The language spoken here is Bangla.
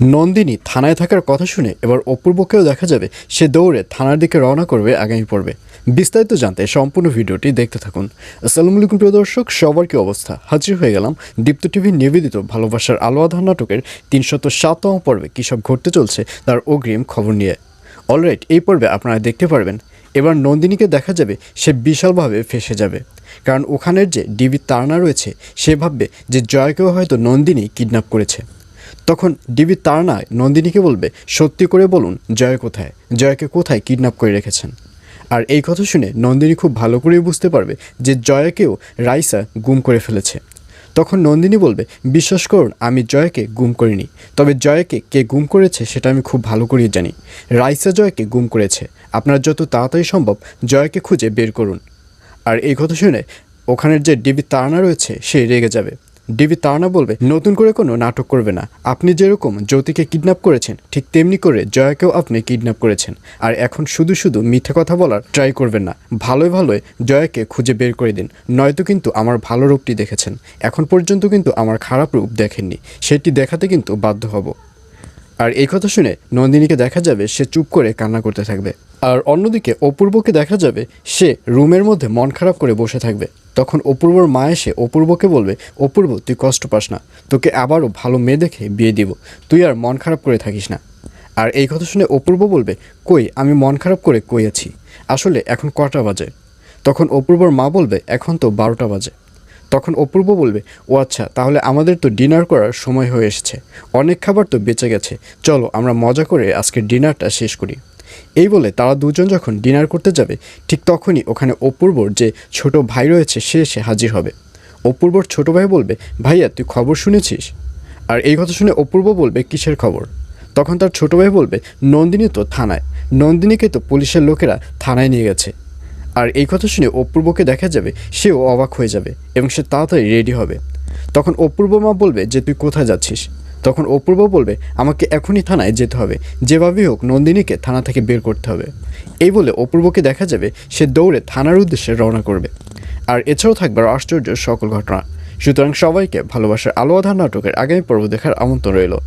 নন্দিনী থানায় থাকার কথা শুনে এবার অপূর্বকেও দেখা যাবে, সে দৌড়ে থানার দিকে রওনা করবে আগামী পর্বে। বিস্তারিত জানতে সম্পূর্ণ ভিডিওটি দেখতে থাকুন। আসসালামু আলাইকুম, প্রিয় দর্শক, সবার কি অবস্থা? হাজির হয়ে গেলাম দীপ্ত টিভির নিবেদিত ভালোবাসার আলো আধার নাটকের তিনশত সাততম পর্বে। কী সব ঘটতে চলছে তার অগ্রিম খবর নিয়ে। অলরাইট, এই পর্বে আপনারা দেখতে পারবেন, এবার নন্দিনীকে দেখা যাবে সে বিশালভাবে ফেসে যাবে। কারণ ওখানের যে ডিবি তাড়না রয়েছে, সে ভাববে যে জয়কেও হয়তো নন্দিনী কিডন্যাপ করেছে। তখন ডিবি তাড়নায় নন্দিনীকে বলবে, সত্যি করে বলুন, জয় কোথায়? জয়কে কোথায় কিডন্যাপ করে রেখেছেন? আর এই কথা শুনে নন্দিনী খুব ভালো করেই বুঝতে পারবে যে জয়াকেও রাইসা গুম করে ফেলেছে। তখন নন্দিনী বলবে, বিশ্বাস করুন, আমি জয়কে গুম করিনি। তবে জয়কে কে গুম করেছে সেটা আমি খুব ভালো করেই জানি। রাইসা জয়কে গুম করেছে। আপনার যত তাড়াতাড়ি সম্ভব জয়কে খুঁজে বের করুন। আর এই কথা শুনে ওখানের যে ডিবি তাড়না রয়েছে, সে রেগে যাবে। ডিবি তাড়না বলবে, নতুন করে কোনো নাটক করবে না। আপনি যেরকম জ্যোতিকে কিডন্যাপ করেছেন, ঠিক তেমনি করে জয়াকেও আপনি কিডন্যাপ করেছেন। আর এখন শুধু শুধু মিথ্যা কথা বলার ট্রাই করবেন না। ভালোই ভালোই জয়াকে খুঁজে বের করে দিন। নয়তো কিন্তু আমার ভালো রূপটি দেখেছেন। এখন পর্যন্ত কিন্তু আমার খারাপ রূপ দেখেননি। সেটি দেখাতে কিন্তু বাধ্য হব। আর এই কথা শুনে নন্দিনীকে দেখা যাবে সে চুপ করে কান্না করতে থাকবে। আর অন্যদিকে অপূর্বকে দেখা যাবে সে রুমের মধ্যে মন খারাপ করে বসে থাকবে। তখন অপূর্বর মা এসে অপূর্বকে বলবে, অপূর্ব, তুই কষ্ট পাস না। তোকে আবারও ভালো মেয়ে দেখে বিয়ে দিব। তুই আর মন খারাপ করে থাকিস না। আর এই কথা শুনে অপূর্ব বলবে, কই, আমি মন খারাপ করে কই আছি? আসলে এখন কটা বাজে? তখন অপূর্বর মা বলবে, এখন তো বারোটা বাজে। তখন অপূর্ব বলবে, ও আচ্ছা তাহলে আমাদের তো ডিনার করার সময় হয়ে এসেছে। অনেক খাবার তো বেঁচে গেছে। চলো, আমরা মজা করে আজকে ডিনারটা শেষ করি। এই বলে তারা দুজন যখন ডিনার করতে যাবে, ঠিক তখনই ওখানে অপূর্বর যে ছোট ভাই রয়েছে, সে এসে হাজির হবে। অপূর্বর ছোট ভাই বলবে, ভাইয়া, তুই খবর শুনেছিস? আর এই কথা শুনে অপূর্ব বলবে, কিসের খবর? তখন তার ছোট ভাই বলবে, নন্দিনী তো থানায়। নন্দিনীকে তো পুলিশের লোকেরা থানায় নিয়ে গেছে। আর এই কথা শুনে অপূর্বকে দেখা যাবে, সেও অবাক হয়ে যাবে এবং সে তাড়াতাড়ি রেডি হবে। তখন অপূর্ব মা বলবে যে, তুই কোথায় যাচ্ছিস? তখন অপূর্ব বলবে, আমাকে এখনই থানায় যেতে হবে। যেভাবেই হোক নন্দিনীকে থানা থেকে বের করতে হবে। এই বলে অপূর্বকে দেখা যাবে, সে দৌড়ে থানার উদ্দেশ্যে রওনা করবে। আর এছাড়াও থাকবে আরও আশ্চর্য সকল ঘটনা। সুতরাং সবাইকে ভালোবাসার আলো নাটকের আগামী পর্ব দেখার আমন্ত্রণ রইল।